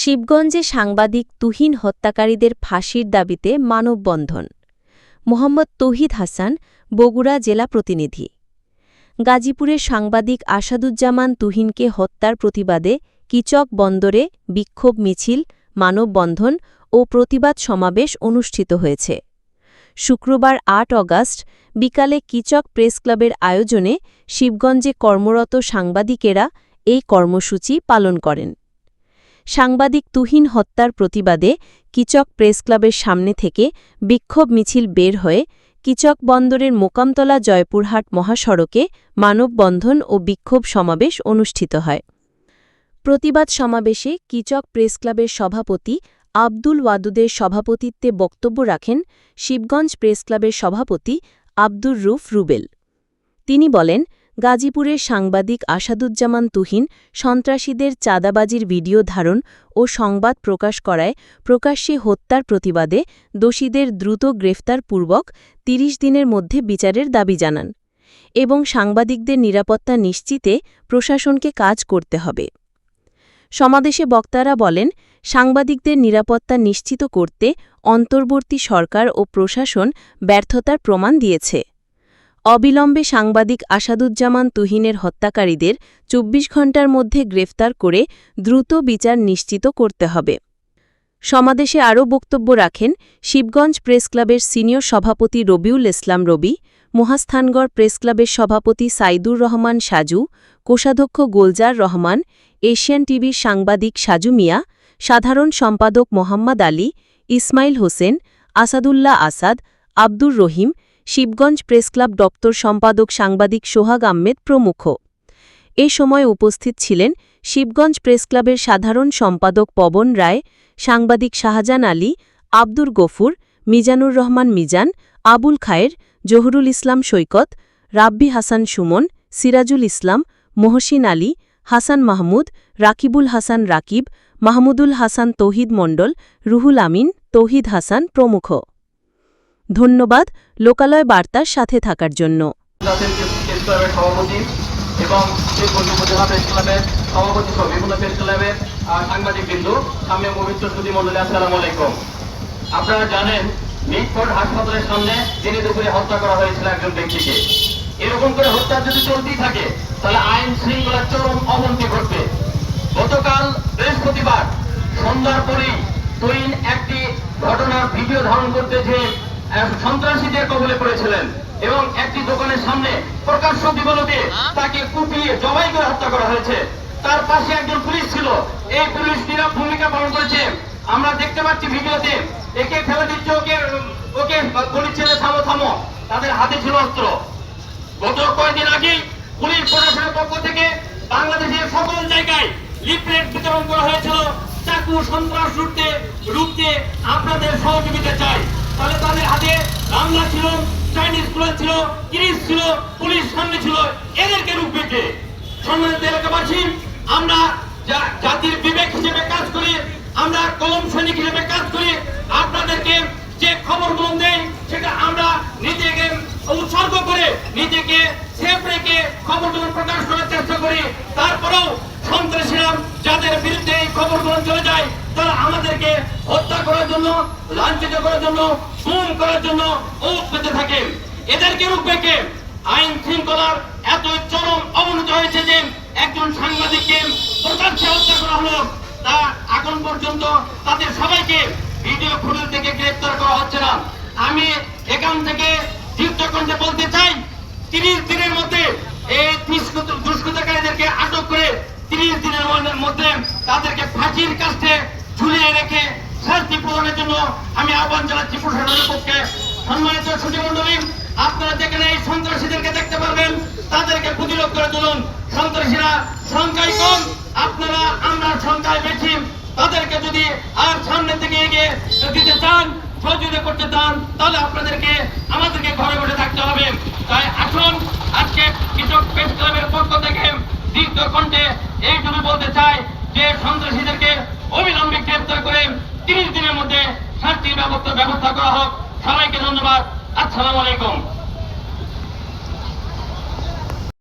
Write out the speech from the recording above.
শিবগঞ্জে সাংবাদিক তুহিন হত্যাকারীদের ফাঁসির দাবিতে মানববন্ধন। মোহাম্মদ তৌহিদ হাসান, বগুড়া জেলা প্রতিনিধি। গাজীপুরের সাংবাদিক আসাদুজ্জামান তুহিনকে হত্যার প্রতিবাদে কিচক বন্দরে বিক্ষোভ মিছিল, মানববন্ধন ও প্রতিবাদ সমাবেশ অনুষ্ঠিত হয়েছে। শুক্রবার আট অগাস্ট বিকালে কিচক প্রেসক্লাবের আয়োজনে শিবগঞ্জে কর্মরত সাংবাদিকেরা এই কর্মসূচি পালন করেন। সাংবাদিক তুহিন হত্যার প্রতিবাদে কিচক প্রেসক্লাবের সামনে থেকে বিক্ষোভ মিছিল বের হয়ে কিচক বন্দরের মোকামতলা জয়পুরহাট মহাসড়কে মানববন্ধন ও বিক্ষোভ সমাবেশ অনুষ্ঠিত হয়। প্রতিবাদ সমাবেশে কিচক প্রেসক্লাবের সভাপতি আব্দুল ওয়াদুদের সভাপতিত্বে বক্তব্য রাখেন শিবগঞ্জ প্রেসক্লাবের সভাপতি আব্দুর রুফ রুবেল। তিনি বলেন গাজীপুরের সাংবাদিক আসাদুজ্জামান তুহিন সন্ত্রাসীদের চাঁদাবাজির ভিডিও ধারণ ও সংবাদ প্রকাশ করায় প্রকাশ্যে হত্যার প্রতিবাদে দোষীদের দ্রুত গ্রেফতার পূর্বক ৩০ দিনের মধ্যে বিচারের দাবি জানান এবং সাংবাদিকদের নিরাপত্তা নিশ্চিতে প্রশাসনকে কাজ করতে হবে। সমাবেশে বক্তারা বলেন, সাংবাদিকদের নিরাপত্তা নিশ্চিত করতে অন্তর্বর্তী সরকার ও প্রশাসন ব্যর্থতার প্রমাণ দিয়েছে। অবিলম্বে সাংবাদিক আসাদুজ্জামান তুহিনের হত্যাকারীদের ২৪ ঘণ্টার মধ্যে গ্রেফতার করে দ্রুত বিচার নিশ্চিত করতে হবে। সমাবেশে আরও বক্তব্য রাখেন শিবগঞ্জ প্রেসক্লাবের সিনিয়র সভাপতি রবিউল ইসলাম রবি, মহাস্থানগড় প্রেসক্লাবের সভাপতি সাইদুর রহমান সাজু, কোষাধ্যক্ষ গোলজার রহমান, এশিয়ান টিভির সাংবাদিক সাজু মিয়া, সাধারণ সম্পাদক মোহাম্মদ আলী, ইসমাইল হোসেন, আসাদুল্লাহ আসাদ, আব্দুর রহিম শিবগঞ্জ প্রেসক্লাব দপ্তর সম্পাদক সাংবাদিক সোহাগ আহমেদ প্রমুখ। এ সময় উপস্থিত ছিলেন শিবগঞ্জ প্রেসক্লাবের সাধারণ সম্পাদক পবন রায়, সাংবাদিক শাহজান আলী, আব্দুর গফুর, মিজানুর রহমান মিজান, আবুল খায়ের, জহুরুল ইসলাম সৈকত, রাব্বি হাসান সুমন, সিরাজুল ইসলাম, মহসিন আলী, হাসান মাহমুদ, রাকিবুল হাসান রাকিব, মাহমুদুল হাসান তৌহিদ মণ্ডল, রুহুল আমিন, তৌহিদ হাসান প্রমুখ। ধন্যবাদ লোকালয় বার্তার সাথে থাকার জন্য। সভাপতি এবং সভাপতি সহ বিভিন্ন প্রেস ক্লাবের আহ, সাংবাদিক বিন্দু সামনে পবিত্র সুদী মন্ডলী আসসালামু আলাইকুম। আপনারা জানেন মিটফোর্ড হাসপাতালের সামনে দিনে দুপুরে হত্যা করা হয়েছিল একজন ব্যক্তিকে। এরকম করে হত্যা যদি চলতেই থাকে তাহলে আইন শৃঙ্খলার চরম অবনতি ঘটবে। গতকাল বৃহস্পতিবার সন্ধ্যার পরেই তৈন একটি ঘটনার ভিডিও ধারণ করতে যে সন্ত্রাসীদের কবলে পড়েছিলেন এবং একটি দোকানের সামনে প্রকাশ্য দিবলতে তাকে কুপিয়ে জবাই করে হত্যা করা হয়েছে। তার পাশে একজন পুলিশ ছিল। এই পুলিশ নীরব ভূমিকা পালন করেছে। আমরা দেখতে পাচ্ছি ভিডিওতে একে ফেলে দিচ্ছে, ওকে ওকে পুলিশ ছেলে, থামো থামো। তাদের হাতে ছিল অস্ত্র। গত কয়েকদিন আগে পুলিশ প্রশাসনের পক্ষ থেকে বাংলাদেশের সকল জায়গায় লিফলেট বিতরণ করা হয়েছিল। চাকু সন্ত্রাস রুখতে রুখতে আপনাদের সহযোগিতা চাই। তাহলে তাদের হাতে বাংলা ছিল, চাইনিজ কুলার ছিল, ইরিশ ছিল, পুলিশ সামনে ছিল, এদেরকে রুখবে কে সম্মানিত এলাকাবাসী, আমরা জাতির বিবেক হিসেবে কাজ করি, আমরা কলম সৈনিক হিসেবে কাজ করি, আপনাদেরকে যে খবরগুলো দেই, সেটা আমরা নিজেকে উৎসর্গ করে, নিজেকে সেফ রেখে খবরগুলো প্রকাশ করার চেষ্টা করি। তারপরেও সন্ত্রাসীরা যাদের বিরুদ্ধে এই খবরগুলো চলে যায় তারা আমাদেরকে হত্যা করার জন্য, লাঞ্ছিত করার জন্য গুম করার জন্য পেতে থাকে। এদেরকে রুখবে কে আইন শৃঙ্খলার এত চরম অবনতি হয়েছে যে একজন সাংবাদিককে প্রকাশ্যে হত্যা করা হলো, তা এখন পর্যন্ত তাদের সবাইকে ভিডিও ফুটেজ থেকে গ্রেপ্তার করা হচ্ছে না। আমি এখান থেকে দীর্ঘকণ্ঠে বলতে চাই তিরিশ দিনের মধ্যে এই দুষ্কৃত- দুষ্কৃতকারীদেরকে আটক করে তিরিশ দিনের মধ্যে- মধ্যে তাদেরকে ফাঁসির কাছে ঝুলিয়ে রেখে প্রদানের জন্য আমি আহ্বান জানাচ্ছি প্রশাসনের পক্ষে। সম্মানিত সুযোগমন্ডলী আপনারা যেখানে এই সন্ত্রাসীদেরকে দেখতে পারবেন, তাদেরকে প্রতিরোধ করে তুলুন। সন্ত্রাসীরা সংখ্যায় কম, আপনারা, আমরা সংখ্যায় বেশি। তাদেরকে যদি আর সামনে থেকে এগিয়ে দিতে চান, সহযোগিতা করতে চান, তাহলে আপনাদেরকে, আমাদেরকে ঘরে বসে থাকতে হবে। তাই আসুন, আজকে কৃষক প্রেস ক্লাবের পক্ষ থেকে দীর্ঘ কণ্ঠে এইটুকু বলতে চাই যে সন্ত্রাসীদেরকে অবিলম্বে গ্রেপ্তার করে তিরিশ দিনের মধ্যে শাস্তির ব্যবস্থা ব্যবস্থা করা হোক। সবাইকে ধন্যবাদ। আসসালামু আলাইকুম।